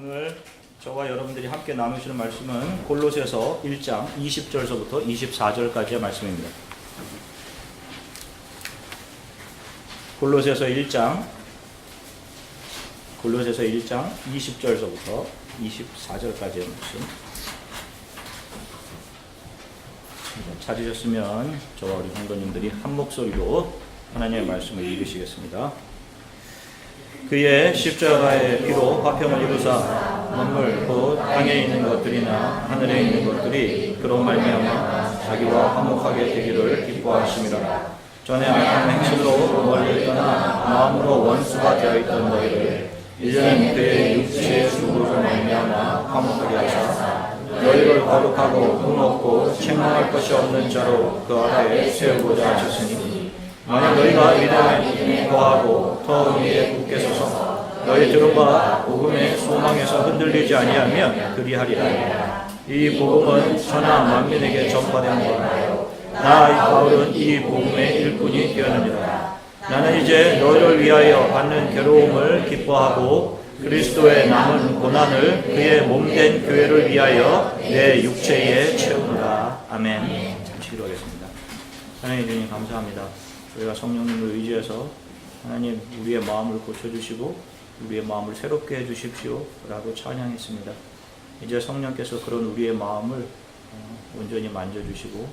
오늘 저와 여러분들이 함께 나누시는 말씀은 골로새서 1장 20절서부터 24절까지의 말씀입니다. 골로새서 1장 골로새서 1장 20절서부터 24절까지의 말씀. 찾으셨으면 저와 우리 성도님들이 한 목소리로 하나님의 말씀을 읽으시겠습니다. 그의 십자가의 피로 화평을 이루사 만물 곧 땅에 있는 것들이나 하늘에 있는 것들이 그로 말미암아 자기와 화목하게 되기를 기뻐하심이라. 전에 악한 행실로 멀리 떠나 마음으로 원수가 되어 있던 너희를 이제는 그의 육체의 수고를 말미암아 화목하게 하사 너희를 거룩하고 흠없고 책망할 것이 없는 자로 그 아래에 세우고자 하셨으니 만약 너희가 믿음 에 거하고 더 위에 굳게 서서 너희 들음과 복음의 소망에서 흔들리지 아니하면 그리하리라. 이 복음은 천하 만민에게 전파된 바요. 나 바울은 이 복음의 일꾼이 되었느니라. 나는 이제 너희를 위하여 받는 괴로움을 기뻐하고 그리스도의 남은 고난을 그의 몸된 교회를 위하여 내 육체에 채우노라. 아멘. 잠시 기도하겠습니다. 하나님 주님 감사합니다. 저희가 성령님을 의지해서 하나님 우리의 마음을 고쳐주시고 우리의 마음을 새롭게 해주십시오 라고 찬양했습니다. 이제 성령께서 그런 우리의 마음을 어, 온전히 만져주시고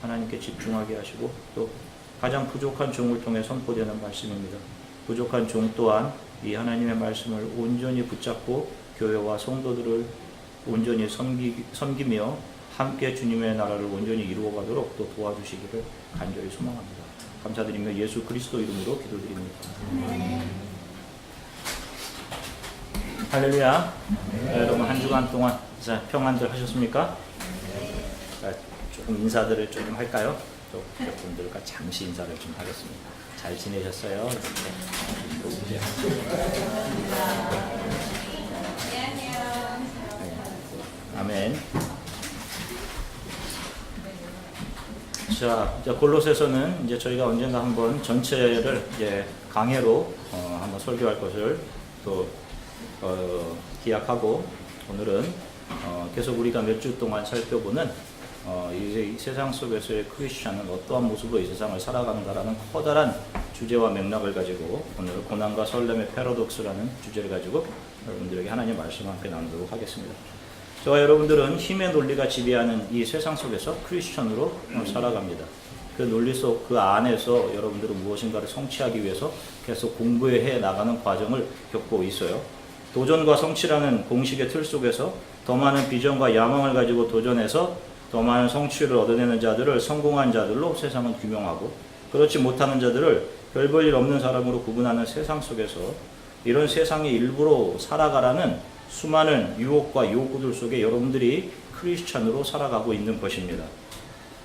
하나님께 집중하게 하시고 또 가장 부족한 종을 통해 선포되는 말씀입니다. 부족한 종 또한 이 하나님의 말씀을 온전히 붙잡고 교회와 성도들을 온전히 섬기, 섬기며 함께 주님의 나라를 온전히 이루어가도록 또 도와주시기를 간절히 소망합니다. 감사드리며 예수 그리스도 이름으로 기도드립니다. 할렐루야. 네, 여러분 한 주간 동안 자, 평안들 하셨습니까? 자, 조금 인사들을 조금 할까요? 또 여러분들과 잠시 인사를 좀 하겠습니다. 잘 지내셨어요? 네. 네. 아멘. 자, 이제 골로새서는 이제 저희가 언젠가 한번 전체를 이제 강해로 어, 한번 설교할 것을 또 어, 기약하고 오늘은 어, 계속 우리가 몇 주 동안 살펴보는 어, 이, 이 세상 속에서의 크리스천은 어떠한 모습으로 이 세상을 살아가는가라는 커다란 주제와 맥락을 가지고 오늘 고난과 설렘의 패러독스라는 주제를 가지고 여러분들에게 하나님 말씀을 함께 나누도록 하겠습니다. 저와 여러분들은 힘의 논리가 지배하는 이 세상 속에서 크리스천으로 살아갑니다. 그 논리 속 그 안에서 여러분들은 무엇인가를 성취하기 위해서 계속 공부해 나가는 과정을 겪고 있어요. 도전과 성취라는 공식의 틀 속에서 더 많은 비전과 야망을 가지고 도전해서 더 많은 성취를 얻어내는 자들을 성공한 자들로 세상은 규명하고 그렇지 못하는 자들을 별 볼 일 없는 사람으로 구분하는 세상 속에서 이런 세상의 일부로 살아가라는 수많은 유혹과 요구들 속에 여러분들이 크리스찬으로 살아가고 있는 것입니다.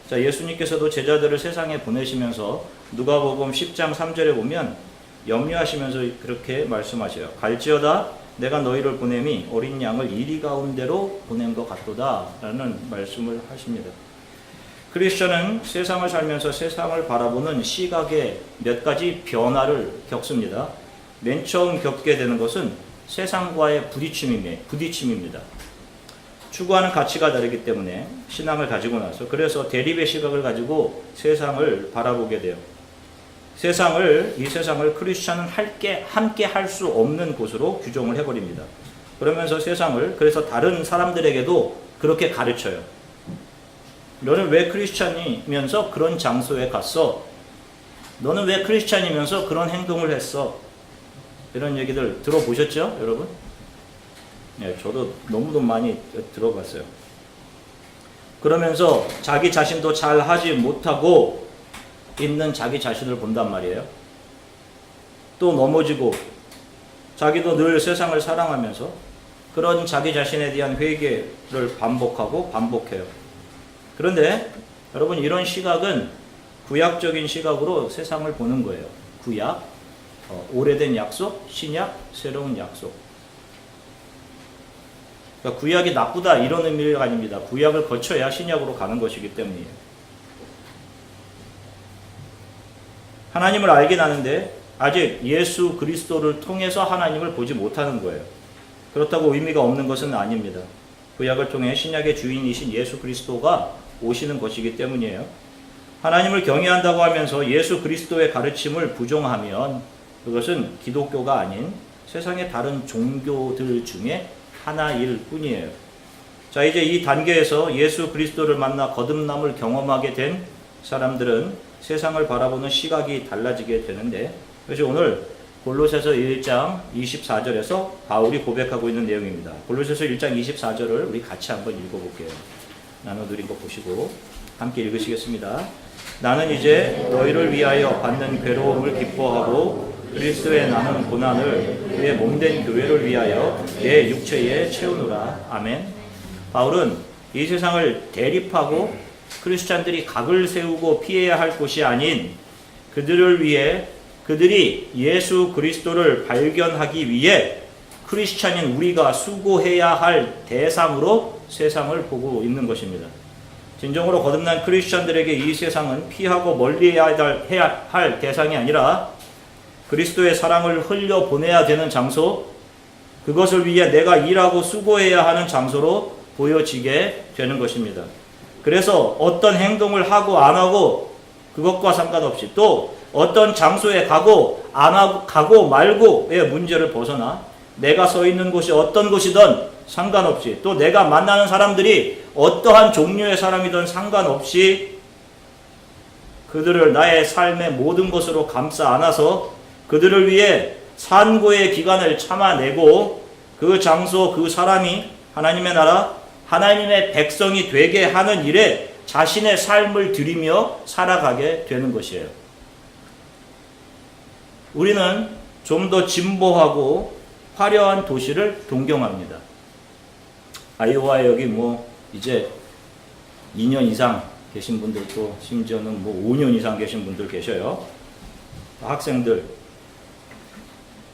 자, 예수님께서도 제자들을 세상에 보내시면서 누가복음 10장 3절에 보면 염려하시면서 그렇게 말씀하셔요. 갈지어다 내가 너희를 보냄이 어린 양을 이리 가운데로 보낸 것 같도다라는 말씀을 하십니다. 크리스천은 세상을 살면서 세상을 바라보는 시각의 몇 가지 변화를 겪습니다. 맨 처음 겪게 되는 것은 세상과의 부딪힘입니다. 부딪힘입니다. 추구하는 가치가 다르기 때문에 신앙을 가지고 나서 그래서 대립의 시각을 가지고 세상을 바라보게 돼요. 세상을 이 세상을 크리스천은 할게 함께 할 수 없는 곳으로 규정을 해버립니다. 그러면서 세상을 그래서 다른 사람들에게도 그렇게 가르쳐요. 너는 왜 크리스천이면서 그런 장소에 갔어? 너는 왜 크리스천이면서 그런 행동을 했어? 이런 얘기들 들어보셨죠, 여러분? 네, 저도 너무도 많이 들어봤어요. 그러면서 자기 자신도 잘 하지 못하고 있는 자기 자신을 본단 말이에요. 또 넘어지고 자기도 늘 세상을 사랑하면서 그런 자기 자신에 대한 회개를 반복하고 반복해요. 그런데 여러분 이런 시각은 구약적인 시각으로 세상을 보는 거예요. 구약, 어, 오래된 약속, 신약, 새로운 약속. 그러니까 구약이 나쁘다 이런 의미가 아닙니다. 구약을 거쳐야 신약으로 가는 것이기 때문이에요. 하나님을 알긴 하는데 아직 예수 그리스도를 통해서 하나님을 보지 못하는 거예요. 그렇다고 의미가 없는 것은 아닙니다. 구약을 통해 신약의 주인이신 예수 그리스도가 오시는 것이기 때문이에요. 하나님을 경외한다고 하면서 예수 그리스도의 가르침을 부정하면 그것은 기독교가 아닌 세상의 다른 종교들 중에 하나일 뿐이에요. 자, 이제 이 단계에서 예수 그리스도를 만나 거듭남을 경험하게 된 사람들은 세상을 바라보는 시각이 달라지게 되는데, 그래서 오늘 골로새서 1장 24절에서 바울이 고백하고 있는 내용입니다. 골로새서 1장 24절을 우리 같이 한번 읽어볼게요. 나눠드린 거 보시고 함께 읽으시겠습니다. 나는 이제 너희를 위하여 받는 괴로움을 기뻐하고 그리스도의 나는 고난을 그의 몸된 교회를 위하여 내 육체에 채우노라. 아멘. 바울은 이 세상을 대립하고 크리스찬들이 각을 세우고 피해야 할 곳이 아닌 그들을 위해 그들이 예수 그리스도를 발견하기 위해 크리스찬인 우리가 수고해야 할 대상으로 세상을 보고 있는 것입니다. 진정으로 거듭난 크리스찬들에게 이 세상은 피하고 할, 해야 할 대상이 아니라 그리스도의 사랑을 흘려 보내야 되는 장소, 그것을 위해 내가 일하고 수고해야 하는 장소로 보여지게 되는 것입니다. 그래서 어떤 행동을 하고 안 하고 그것과 상관없이 또 어떤 장소에 가고 안 하고 가고 말고의 문제를 벗어나 내가 서 있는 곳이 어떤 곳이든 상관없이 또 내가 만나는 사람들이 어떠한 종류의 사람이든 상관없이 그들을 나의 삶의 모든 것으로 감싸 안아서 그들을 위해 산고의 기간을 참아내고 그 장소 그 사람이 하나님의 나라 하나님의 백성이 되게 하는 일에 자신의 삶을 들이며 살아가게 되는 것이에요. 우리는 좀 더 진보하고 화려한 도시를 동경합니다. 아이오와 여기 뭐 이제 2년 이상 계신 분들도 심지어는 뭐 5년 이상 계신 분들 계셔요. 학생들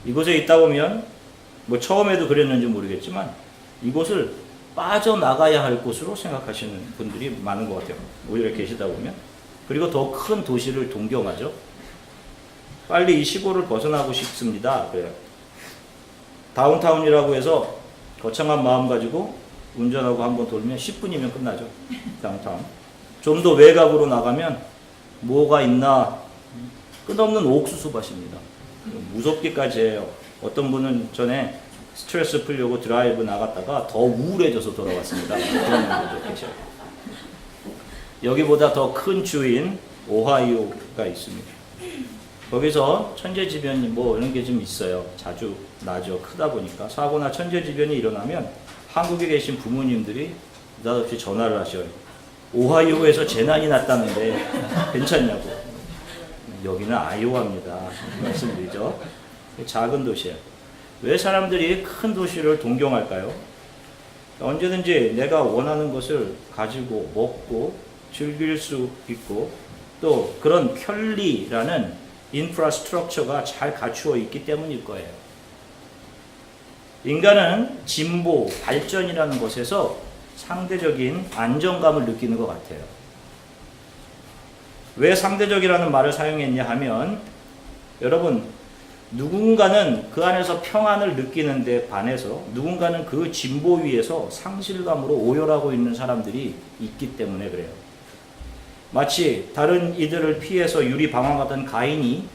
이곳에 있다 보면 뭐 처음에도 그랬는지 모르겠지만 이곳을 빠져나가야 할 곳으로 생각하시는 분들이 많은 것 같아요. 오히려 계시다 보면. 그리고 더 큰 도시를 동경하죠. 빨리 이 시골을 벗어나고 싶습니다. 그래요. 다운타운이라고 해서 거창한 마음 가지고 운전하고 한번 돌면 10분이면 끝나죠. 다운타운. 좀 더 외곽으로 나가면 뭐가 있나 끝없는 옥수수 밭입니다. 무섭기까지 해요. 어떤 분은 전에 스트레스 풀려고 드라이브 나갔다가 더 우울해져서 돌아왔습니다. 그런 분도 계셔요. 여기보다 더 큰 주인 오하이오가 있습니다. 거기서 천재지변이 뭐 이런 게 좀 있어요. 자주 나죠. 크다 보니까 사고나 천재지변이 일어나면 한국에 계신 부모님들이 느닷없이 전화를 하셔요. 오하이오에서 재난이 났다는데 괜찮냐고. 여기는 아이오와입니다. 말씀드리죠. 작은 도시예요. 왜 사람들이 큰 도시를 동경할까요? 언제든지 내가 원하는 것을 가지고 먹고 즐길 수 있고 또 그런 편리라는 인프라스트럭처가 잘 갖추어 있기 때문일 거예요. 인간은 진보, 발전이라는 것에서 상대적인 안정감을 느끼는 것 같아요. 왜 상대적이라는 말을 사용했냐 하면 여러분 누군가는 그 안에서 평안을 느끼는데 반해서 누군가는 그 진보 위에서 상실감으로 오열하고 있는 사람들이 있기 때문에 그래요. 마치 다른 이들을 피해서 유리 방황하던 가인이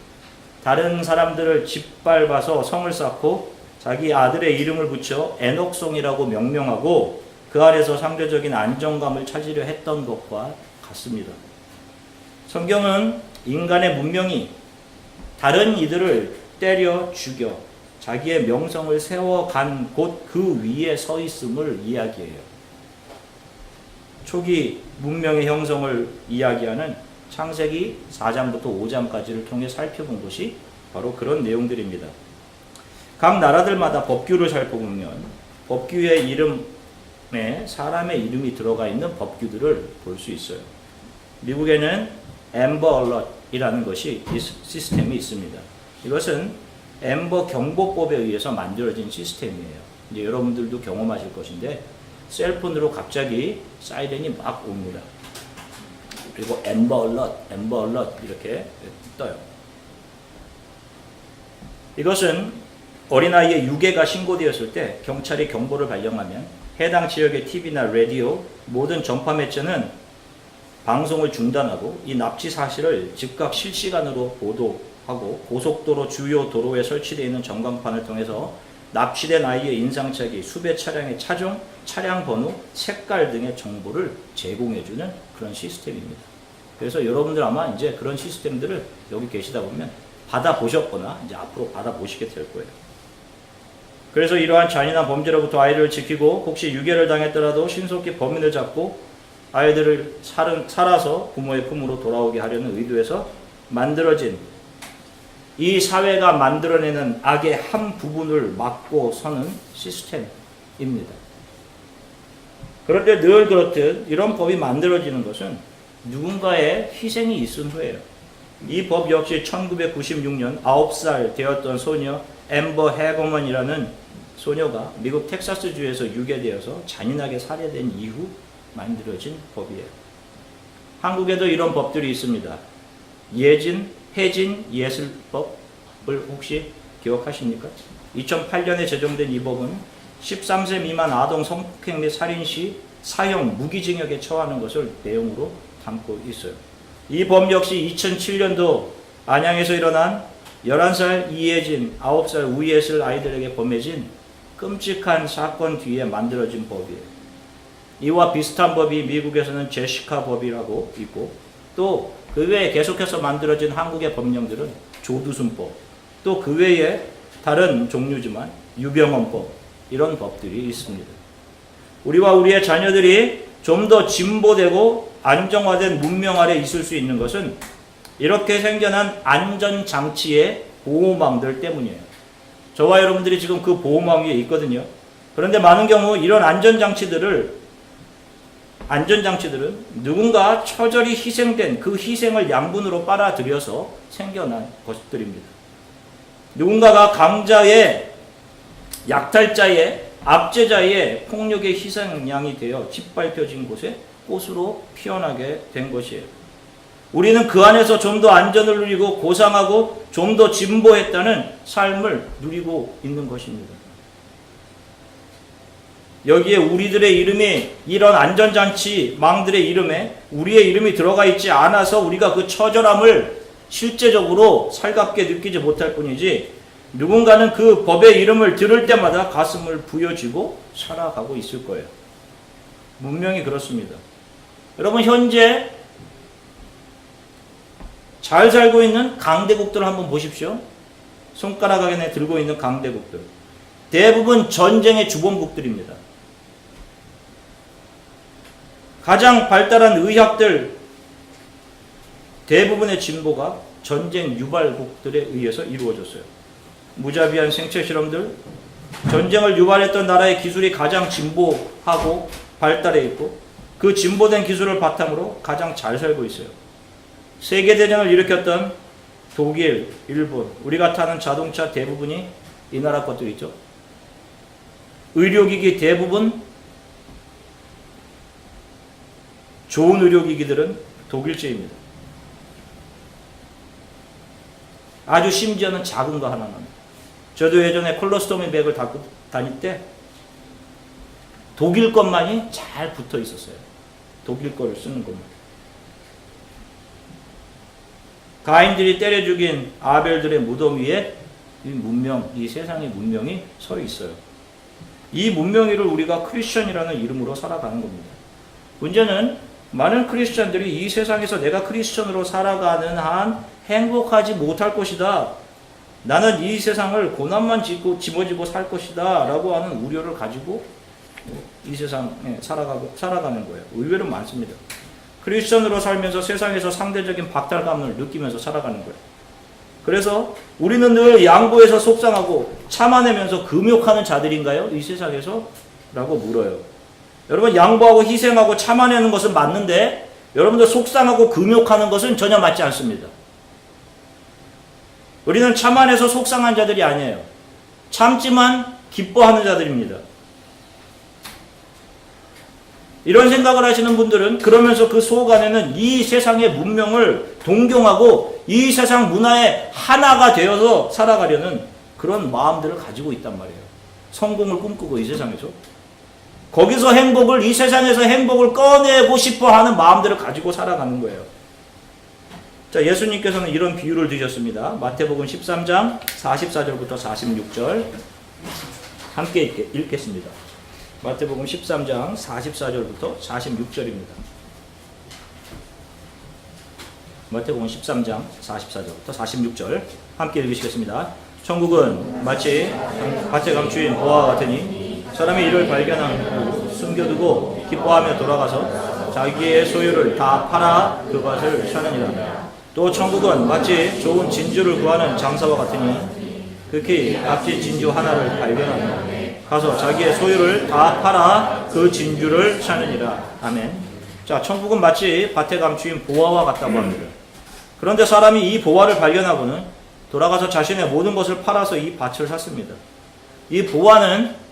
다른 사람들을 짓밟아서 성을 쌓고 자기 아들의 이름을 붙여 에녹송이라고 명명하고 그 안에서 상대적인 안정감을 찾으려 했던 것과 같습니다. 성경은 인간의 문명이 다른 이들을 때려 죽여 자기의 명성을 세워간 곳 그 위에 서 있음을 이야기해요. 초기 문명의 형성을 이야기하는 창세기 4장부터 5장까지를 통해 살펴본 것이 바로 그런 내용들입니다. 각 나라들마다 법규를 살펴보면 법규의 이름에 사람의 이름이 들어가 있는 법규들을 볼 수 있어요. 미국에는 엠버 얼럿이라는 것이 이 시스템이 있습니다. 이것은 엠버 경보법에 의해서 만들어진 시스템이에요. 이제 여러분들도 경험하실 것인데 셀폰으로 갑자기 사이렌이 막 옵니다. 그리고 엠버 얼럿, 엠버 얼럿 이렇게 떠요. 이것은 어린아이의 유괴가 신고되었을 때 경찰이 경보를 발령하면 해당 지역의 TV나 라디오 모든 전파 매체는 방송을 중단하고 이 납치 사실을 즉각 실시간으로 보도하고 고속도로 주요 도로에 설치되어 있는 전광판을 통해서 납치된 아이의 인상착의, 수배 차량의 차종, 차량 번호, 색깔 등의 정보를 제공해주는 그런 시스템입니다. 그래서 여러분들 아마 이제 그런 시스템들을 여기 계시다 보면 받아 보셨거나 이제 앞으로 받아 보시게 될 거예요. 그래서 이러한 잔인한 범죄로부터 아이를 지키고 혹시 유괴를 당했더라도 신속히 범인을 잡고 아이들을 살아서 부모의 품으로 돌아오게 하려는 의도에서 만들어진 이 사회가 만들어내는 악의 한 부분을 막고 서는 시스템입니다. 그런데 늘 그렇듯 이런 법이 만들어지는 것은 누군가의 희생이 있은 후에요. 이 법 역시 1996년 9살 되었던 소녀 엠버 해거먼이라는 소녀가 미국 텍사스주에서 유괴되어서 잔인하게 살해된 이후 만들어진 법이에요. 한국에도 이런 법들이 있습니다. 예진, 해진 예술법을 혹시 기억하십니까? 2008년에 제정된 이 법은 13세 미만 아동 성폭행 및 살인 시 사형 무기징역에 처하는 것을 내용으로 담고 있어요. 이 법 역시 2007년도 안양에서 일어난 11살 이예진, 9살 우예슬 아이들에게 범해진 끔찍한 사건 뒤에 만들어진 법이에요. 이와 비슷한 법이 미국에서는 제시카 법이라고 있고 또 그 외에 계속해서 만들어진 한국의 법령들은 조두순법 또 그 외에 다른 종류지만 유병헌법 이런 법들이 있습니다. 우리와 우리의 자녀들이 좀 더 진보되고 안정화된 문명 아래 있을 수 있는 것은 이렇게 생겨난 안전장치의 보호망들 때문이에요. 저와 여러분들이 지금 그 보호망 위에 있거든요. 그런데 많은 경우 이런 안전장치들을 안전장치들은 누군가 처절히 희생된 그 희생을 양분으로 빨아들여서 생겨난 것들입니다. 누군가가 강자의 약탈자의 압제자의 폭력의 희생양이 되어 짓밟혀진 곳에 꽃으로 피어나게 된 것이에요. 우리는 그 안에서 좀 더 안전을 누리고 고상하고 좀 더 진보했다는 삶을 누리고 있는 것입니다. 여기에 우리들의 이름이 이런 안전장치 망들의 이름에 우리의 이름이 들어가 있지 않아서 우리가 그 처절함을 실제적으로 살갑게 느끼지 못할 뿐이지 누군가는 그 법의 이름을 들을 때마다 가슴을 부여쥐고 살아가고 있을 거예요. 문명이 그렇습니다. 여러분 현재 잘 살고 있는 강대국들을 한번 보십시오. 손가락 안에 들고 있는 강대국들. 대부분 전쟁의 주범국들입니다. 가장 발달한 의학들 대부분의 진보가 전쟁 유발국들에 의해서 이루어졌어요. 무자비한 생체 실험들, 전쟁을 유발했던 나라의 기술이 가장 진보하고 발달해 있고 그 진보된 기술을 바탕으로 가장 잘 살고 있어요. 세계대전을 일으켰던 독일, 일본, 우리가 타는 자동차 대부분이 이 나라 것들이죠. 의료기기 대부분 좋은 의료기기들은 독일제입니다. 아주 심지어는 작은 거 하나는. 저도 예전에 콜로스토미 백을 갖고 다닐 때 독일 것만이 잘 붙어 있었어요. 독일 거를 쓰는 것만. 가인들이 때려 죽인 아벨들의 무덤 위에 이 문명, 이 세상의 문명이 서 있어요. 이 문명 위를 우리가 크리스천이라는 이름으로 살아가는 겁니다. 문제는 많은 크리스천들이 이 세상에서 내가 크리스천으로 살아가는 한 행복하지 못할 것이다. 나는 이 세상을 고난만 짓고 짊어지고 살 것이다. 라고 하는 우려를 가지고 이 세상에 살아가고, 살아가는 거예요. 의외로 많습니다. 크리스천으로 살면서 세상에서 상대적인 박탈감을 느끼면서 살아가는 거예요. 그래서 우리는 늘 양보해서 속상하고 참아내면서 금욕하는 자들인가요? 이 세상에서? 라고 물어요. 여러분, 양보하고 희생하고 참아내는 것은 맞는데, 여러분들 속상하고 금욕하는 것은 전혀 맞지 않습니다. 우리는 참아내서 속상한 자들이 아니에요. 참지만 기뻐하는 자들입니다. 이런 생각을 하시는 분들은 그러면서 그속 안에는 이 세상의 문명을 동경하고 이 세상 문화의 하나가 되어서 살아가려는 그런 마음들을 가지고 있단 말이에요. 성공을 꿈꾸고 이 세상에서 거기서 행복을 이 세상에서 행복을 꺼내고 싶어 하는 마음들을 가지고 살아가는 거예요. 자, 예수님께서는 이런 비유를 드셨습니다. 마태복음 13장 44절부터 46절 함께 읽- 읽겠습니다. 마태복음 13장 44절부터 46절입니다. 마태복음 13장 44절부터 46절 함께 읽으시겠습니다. 천국은 마치 밭에 감추인 보화와 같으니 사람이 이를 발견하고 숨겨두고 기뻐하며 돌아가서 자기의 소유를 다 팔아 그것을 사느니라. 또 천국은 마치 좋은 진주를 구하는 장사와 같으니 극히 값진 진주 하나를 발견하며 가서 자기의 소유를 다 팔아 그 진주를 사느니라. 아멘. 자, 천국은 마치 밭에 감추인 보화와 같다고 합니다. 그런데 사람이 이 보화를 발견하고는 돌아가서 자신의 모든 것을 팔아서 이 밭을 샀습니다. 이 보화는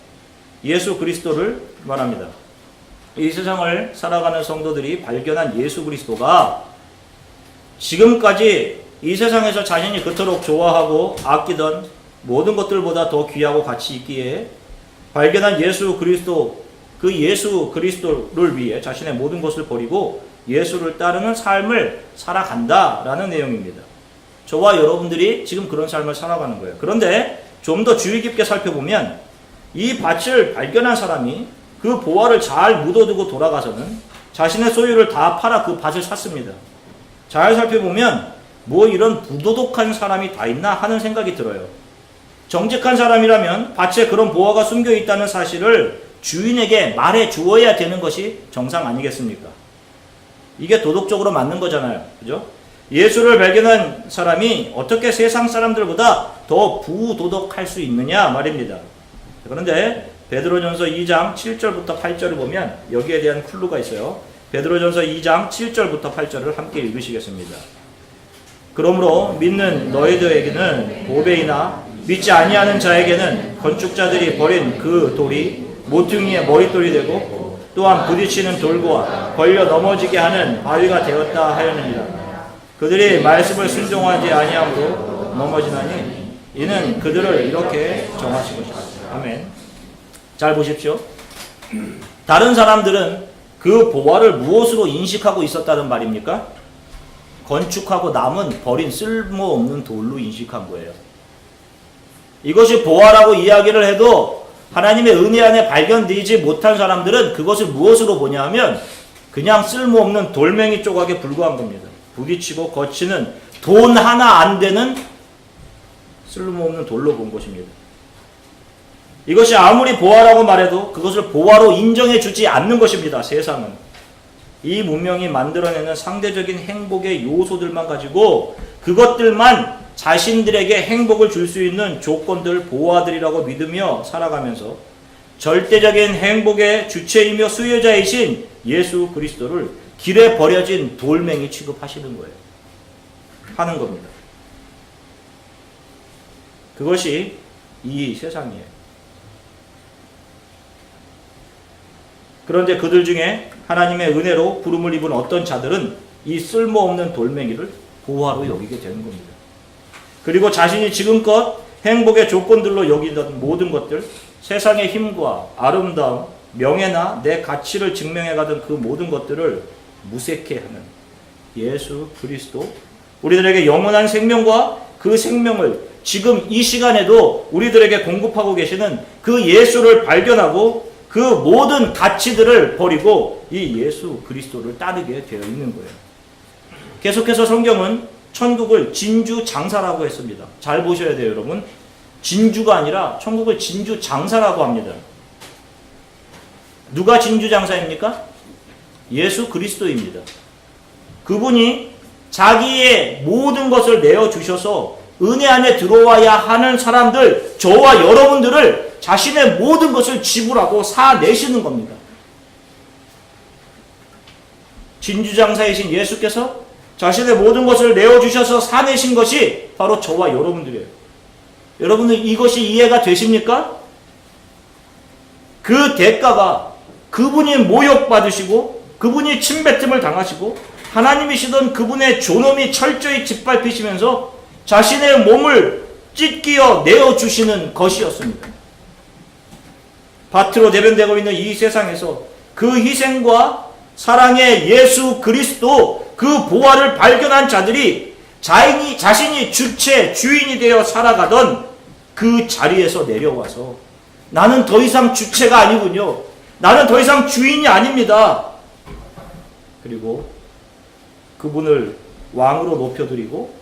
예수 그리스도를 말합니다. 이 세상을 살아가는 성도들이 발견한 예수 그리스도가 지금까지 이 세상에서 자신이 그토록 좋아하고 아끼던 모든 것들보다 더 귀하고 가치 있기에 발견한 예수 그리스도 그 예수 그리스도를 위해 자신의 모든 것을 버리고 예수를 따르는 삶을 살아간다라는 내용입니다. 저와 여러분들이 지금 그런 삶을 살아가는 거예요. 그런데 좀 더 주의 깊게 살펴보면 이 밭을 발견한 사람이 그 보화를 잘 묻어두고 돌아가서는 자신의 소유를 다 팔아 그 밭을 샀습니다. 잘 살펴보면 뭐 이런 부도덕한 사람이 다 있나 하는 생각이 들어요. 정직한 사람이라면 밭에 그런 보화가 숨겨 있다는 사실을 주인에게 말해 주어야 되는 것이 정상 아니겠습니까? 이게 도덕적으로 맞는 거잖아요. 그죠? 예수를 발견한 사람이 어떻게 세상 사람들보다 더 부도덕할 수 있느냐 말입니다. 그런데 베드로전서 2장 7절부터 8절을 보면 여기에 대한 클루가 있어요. 베드로전서 2장 7절부터 8절을 함께 읽으시겠습니다. 그러므로 믿는 너희들에게는 보배이나 믿지 아니하는 자에게는 건축자들이 버린 그 돌이 모퉁이의 머릿돌이 되고 또한 부딪히는 돌과 걸려 넘어지게 하는 바위가 되었다 하였느니라. 그들이 말씀을 순종하지 아니함으로 넘어지나니 이는 그들을 이렇게 정하신 것이다. 아멘. 잘 보십시오. 다른 사람들은 그 보화를 무엇으로 인식하고 있었다는 말입니까? 건축하고 남은 버린 쓸모없는 돌로 인식한 거예요. 이것이 보화라고 이야기를 해도 하나님의 은혜 안에 발견되지 못한 사람들은 그것을 무엇으로 보냐 하면 그냥 쓸모없는 돌멩이 조각에 불과한 겁니다. 부딪히고 거치는 돈 하나 안 되는 쓸모없는 돌로 본 것입니다. 이것이 아무리 보화라고 말해도 그것을 보화로 인정해 주지 않는 것입니다. 세상은. 이 문명이 만들어내는 상대적인 행복의 요소들만 가지고 그것들만 자신들에게 행복을 줄 수 있는 조건들, 보화들이라고 믿으며 살아가면서 절대적인 행복의 주체이며 수혜자이신 예수 그리스도를 길에 버려진 돌멩이 취급하시는 거예요. 하는 겁니다. 그것이 이 세상이에요. 그런데 그들 중에 하나님의 은혜로 부름을 입은 어떤 자들은 이 쓸모없는 돌멩이를 보화로 여기게 되는 겁니다. 그리고 자신이 지금껏 행복의 조건들로 여기던 모든 것들, 세상의 힘과 아름다움, 명예나 내 가치를 증명해 가던 그 모든 것들을 무색해 하는 예수 그리스도, 우리들에게 영원한 생명과 그 생명을 지금 이 시간에도 우리들에게 공급하고 계시는 그 예수를 발견하고 그 모든 가치들을 버리고 이 예수 그리스도를 따르게 되어 있는 거예요. 계속해서 성경은 천국을 진주 장사라고 했습니다. 잘 보셔야 돼요, 여러분. 진주가 아니라 천국을 진주 장사라고 합니다. 누가 진주 장사입니까? 예수 그리스도입니다. 그분이 자기의 모든 것을 내어 주셔서 은혜 안에 들어와야 하는 사람들, 저와 여러분들을 자신의 모든 것을 지불하고 사내시는 겁니다. 진주장사이신 예수께서 자신의 모든 것을 내어주셔서 사내신 것이 바로 저와 여러분들이에요. 여러분들 이것이 이해가 되십니까? 그 대가가 그분이 모욕받으시고 그분이 침뱉음을 당하시고 하나님이시던 그분의 존엄이 철저히 짓밟히시면서 자신의 몸을 찢기어 내어 주시는 것이었습니다. 밭으로 대변되고 있는 이 세상에서 그 희생과 사랑의 예수 그리스도 그 보화를 발견한 자들이 자인이, 자신이 주체, 주인이 되어 살아가던 그 자리에서 내려와서 나는 더 이상 주체가 아니군요. 나는 더 이상 주인이 아닙니다. 그리고 그분을 왕으로 높여드리고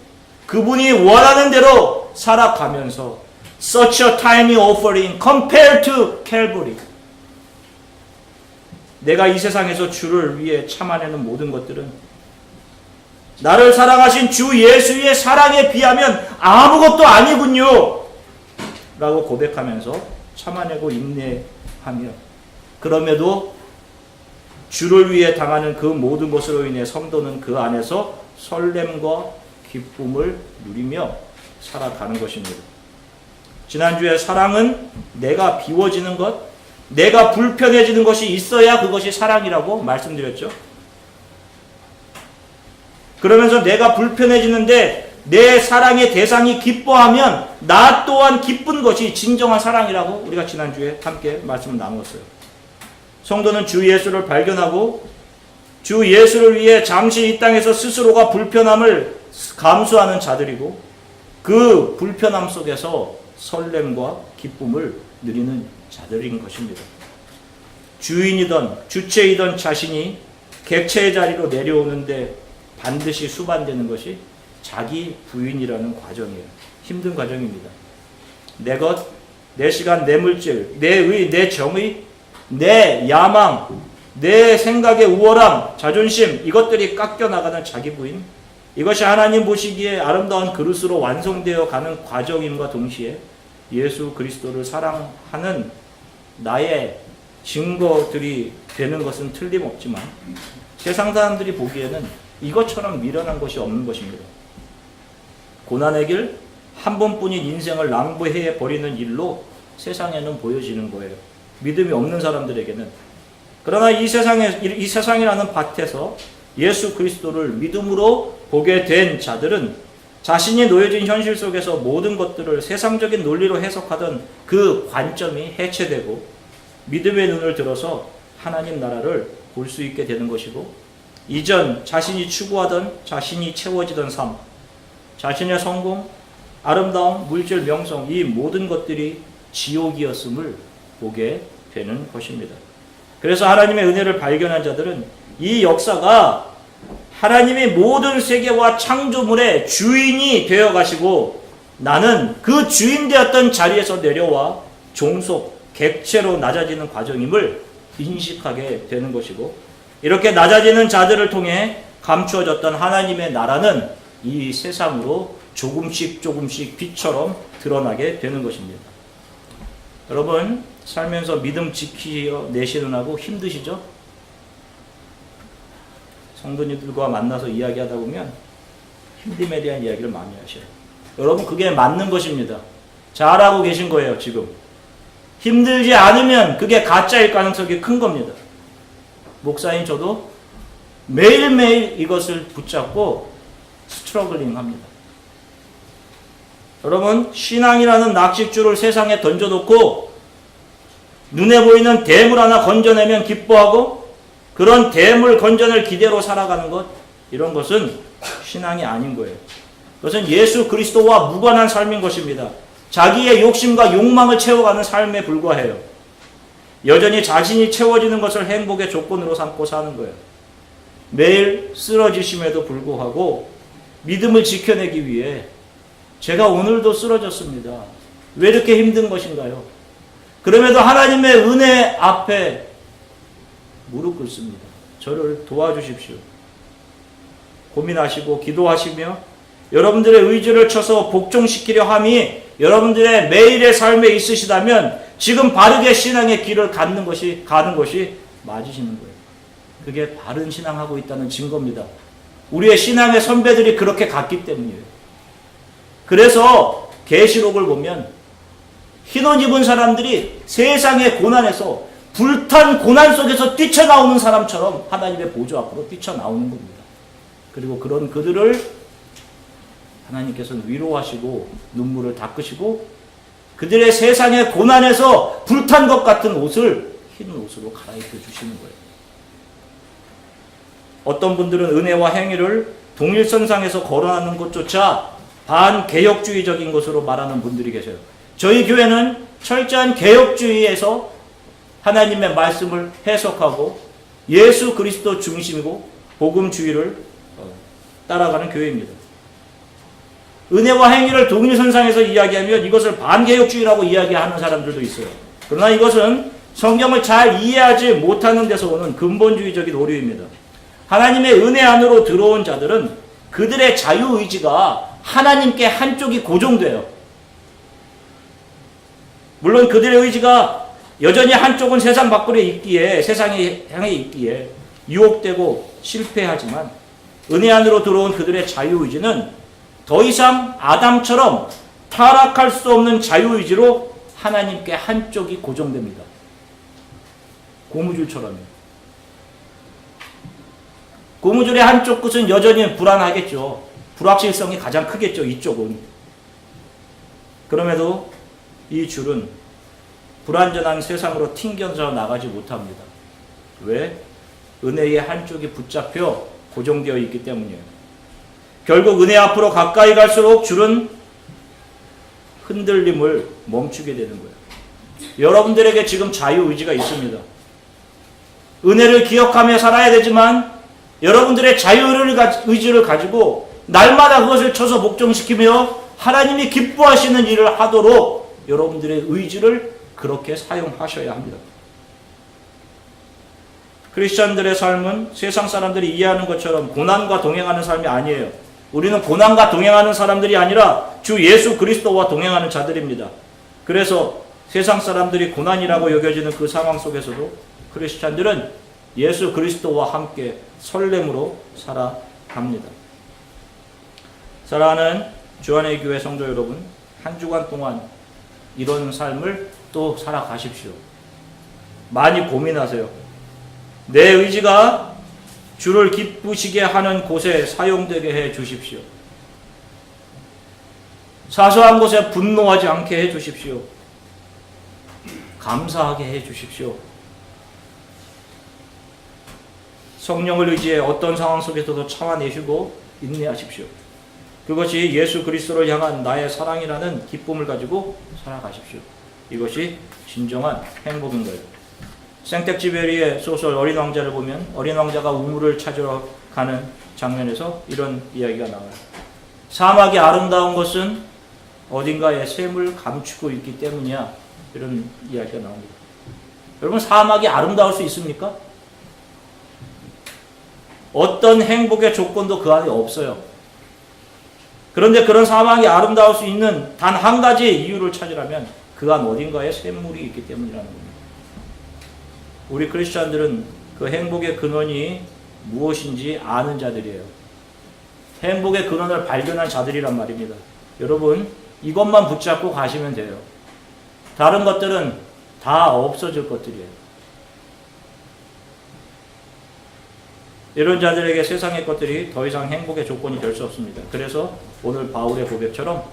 그분이 원하는 대로 살아가면서 such a tiny offering compared to Calvary. 내가 이 세상에서 주를 위해 참아내는 모든 것들은 나를 사랑하신 주 예수의 사랑에 비하면 아무것도 아니군요. 라고 고백하면서 참아내고 인내하며 그럼에도 주를 위해 당하는 그 모든 것으로 인해 성도는 그 안에서 설렘과 기쁨을 누리며 살아가는 것입니다. 지난주에 사랑은 내가 비워지는 것, 내가 불편해지는 것이 있어야 그것이 사랑이라고 말씀드렸죠. 그러면서 내가 불편해지는데 내 사랑의 대상이 기뻐하면 나 또한 기쁜 것이 진정한 사랑이라고 우리가 지난주에 함께 말씀을 나누었어요. 성도는 주 예수를 발견하고 주 예수를 위해 잠시 이 땅에서 스스로가 불편함을 감수하는 자들이고 그 불편함 속에서 설렘과 기쁨을 누리는 자들인 것입니다. 주인이던 주체이던 자신이 객체의 자리로 내려오는데 반드시 수반되는 것이 자기 부인이라는 과정이에요. 힘든 과정입니다. 내 것, 내 시간, 내 물질, 내 의, 내 정의, 내 야망, 내 생각의 우월함, 자존심, 이것들이 깎여나가는 자기 부인. 이것이 하나님 보시기에 아름다운 그릇으로 완성되어 가는 과정임과 동시에 예수 그리스도를 사랑하는 나의 증거들이 되는 것은 틀림없지만 세상 사람들이 보기에는 이것처럼 미련한 것이 없는 것입니다. 고난의 길, 한 번뿐인 인생을 낭비해 버리는 일로 세상에는 보여지는 거예요. 믿음이 없는 사람들에게는. 그러나 이 세상에, 이 세상이라는 밭에서 예수 그리스도를 믿음으로 보게 된 자들은 자신이 놓여진 현실 속에서 모든 것들을 세상적인 논리로 해석하던 그 관점이 해체되고 믿음의 눈을 들어서 하나님 나라를 볼 수 있게 되는 것이고 이전 자신이 추구하던 자신이 채워지던 삶, 자신의 성공, 아름다움, 물질, 명성 이 모든 것들이 지옥이었음을 보게 되는 것입니다. 그래서 하나님의 은혜를 발견한 자들은 이 역사가 하나님의 모든 세계와 창조물의 주인이 되어 가시고 나는 그 주인 되었던 자리에서 내려와 종속, 객체로 낮아지는 과정임을 인식하게 되는 것이고 이렇게 낮아지는 자들을 통해 감추어졌던 하나님의 나라는 이 세상으로 조금씩 조금씩 빛처럼 드러나게 되는 것입니다. 여러분 살면서 믿음 지키어 내시는 하고 힘드시죠? 성도님들과 만나서 이야기하다 보면 힘듦에 대한 이야기를 많이 하셔요. 여러분 그게 맞는 것입니다. 잘하고 계신 거예요 지금. 힘들지 않으면 그게 가짜일 가능성이 큰 겁니다. 목사인 저도 매일매일 이것을 붙잡고 스트러글링 합니다. 여러분, 신앙이라는 낚싯줄을 세상에 던져놓고 눈에 보이는 대물 하나 건져내면 기뻐하고 그런 대물 건져낼 기대로 살아가는 것, 이런 것은 신앙이 아닌 거예요. 그것은 예수 그리스도와 무관한 삶인 것입니다. 자기의 욕심과 욕망을 채워가는 삶에 불과해요. 여전히 자신이 채워지는 것을 행복의 조건으로 삼고 사는 거예요. 매일 쓰러지심에도 불구하고 믿음을 지켜내기 위해 제가 오늘도 쓰러졌습니다. 왜 이렇게 힘든 것인가요? 그럼에도 하나님의 은혜 앞에 무릎 꿇습니다. 저를 도와주십시오. 고민하시고 기도하시며 여러분들의 의지를 쳐서 복종시키려 함이 여러분들의 매일의 삶에 있으시다면 지금 바르게 신앙의 길을 갖는 것이 가는 것이 맞으시는 거예요. 그게 바른 신앙하고 있다는 증거입니다. 우리의 신앙의 선배들이 그렇게 갔기 때문이에요. 그래서 계시록을 보면 흰옷 입은 사람들이 세상의 고난에서 불탄 고난 속에서 뛰쳐나오는 사람처럼 하나님의 보조 앞으로 뛰쳐나오는 겁니다. 그리고 그런 그들을 하나님께서는 위로하시고 눈물을 닦으시고 그들의 세상의 고난에서 불탄 것 같은 옷을 흰 옷으로 갈아입혀 주시는 거예요. 어떤 분들은 은혜와 행위를 동일선상에서 거론하는 것조차 반개혁주의적인 것으로 말하는 분들이 계세요. 저희 교회는 철저한 개혁주의에서 하나님의 말씀을 해석하고 예수 그리스도 중심이고 복음주의를 어, 따라가는 교회입니다. 은혜와 행위를 동일선상에서 이야기하면 이것을 반개혁주의라고 이야기하는 사람들도 있어요. 그러나 이것은 성경을 잘 이해하지 못하는 데서 오는 근본주의적인 오류입니다. 하나님의 은혜 안으로 들어온 자들은 그들의 자유의지가 하나님께 한쪽이 고정돼요. 물론 그들의 의지가 여전히 한쪽은 세상 밖으로 있기에 세상에 향해 있기에 유혹되고 실패하지만 은혜 안으로 들어온 그들의 자유의지는 더 이상 아담처럼 타락할 수 없는 자유의지로 하나님께 한쪽이 고정됩니다. 고무줄처럼요. 고무줄의 한쪽 끝은 여전히 불안하겠죠. 불확실성이 가장 크겠죠. 이쪽은. 그럼에도 이 줄은 불완전한 세상으로 튕겨져 나가지 못합니다. 왜? 은혜의 한쪽이 붙잡혀 고정되어 있기 때문이에요. 결국 은혜 앞으로 가까이 갈수록 줄은 흔들림을 멈추게 되는 거예요. 여러분들에게 지금 자유의지가 있습니다. 은혜를 기억하며 살아야 되지만 여러분들의 자유의지를 가지고 날마다 그것을 쳐서 복종시키며 하나님이 기뻐하시는 일을 하도록 여러분들의 의지를 그렇게 사용하셔야 합니다. 크리스천들의 삶은 세상 사람들이 이해하는 것처럼 고난과 동행하는 삶이 아니에요. 우리는 고난과 동행하는 사람들이 아니라 주 예수 그리스도와 동행하는 자들입니다. 그래서 세상 사람들이 고난이라고 여겨지는 그 상황 속에서도 크리스천들은 예수 그리스도와 함께 설렘으로 살아갑니다. 사랑하는 주안의 교회 성도 여러분, 한 주간 동안 이런 삶을 또 살아가십시오. 많이 고민하세요. 내 의지가 주를 기쁘시게 하는 곳에 사용되게 해 주십시오. 사소한 곳에 분노하지 않게 해 주십시오. 감사하게 해 주십시오. 성령을 의지해 어떤 상황 속에서도 참아내시고 인내하십시오. 그것이 예수 그리스도를 향한 나의 사랑이라는 기쁨을 가지고 살아가십시오. 이것이 진정한 행복인 거예요. 생텍쥐베리의 소설 어린 왕자를 보면 어린 왕자가 우물을 찾으러 가는 장면에서 이런 이야기가 나와요. 사막이 아름다운 것은 어딘가에 샘을 감추고 있기 때문이야. 이런 이야기가 나옵니다. 여러분 사막이 아름다울 수 있습니까? 어떤 행복의 조건도 그 안에 없어요. 그런데 그런 사막이 아름다울 수 있는 단 한 가지 이유를 찾으라면 그안 어딘가에 샘물이 있기 때문이라는 겁니다. 우리 크리스천들은 그 행복의 근원이 무엇인지 아는 자들이에요. 행복의 근원을 발견한 자들이란 말입니다. 여러분, 이것만 붙잡고 가시면 돼요. 다른 것들은 다 없어질 것들이에요. 이런 자들에게 세상의 것들이 더 이상 행복의 조건이 될 수 없습니다. 그래서 오늘 바울의 고백처럼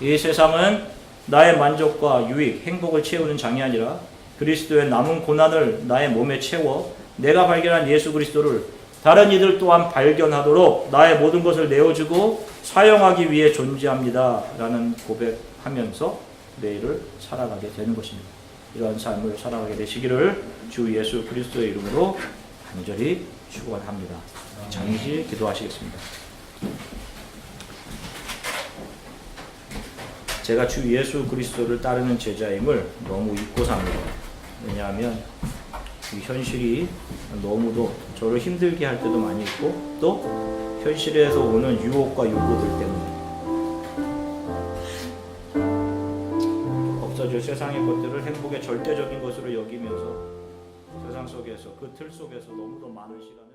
이 세상은 나의 만족과 유익, 행복을 채우는 장이 아니라 그리스도의 남은 고난을 나의 몸에 채워 내가 발견한 예수 그리스도를 다른 이들 또한 발견하도록 나의 모든 것을 내어주고 사용하기 위해 존재합니다. 라는 고백하면서 내일을 살아가게 되는 것입니다. 이러한 삶을 살아가게 되시기를 주 예수 그리스도의 이름으로 간절히 축원합니다. 장의지 기도하시겠습니다. 제가 주 예수 그리스도를 따르는 제자임을 너무 잊고 삽니다. 왜냐하면 이 현실이 너무도 저를 힘들게 할 때도 많이 있고 또 현실에서 오는 유혹과 요구들 때문에 없어질 세상의 것들을 행복의 절대적인 것으로 여기면서 세상 속에서 그 틀 속에서 너무도 많은 시간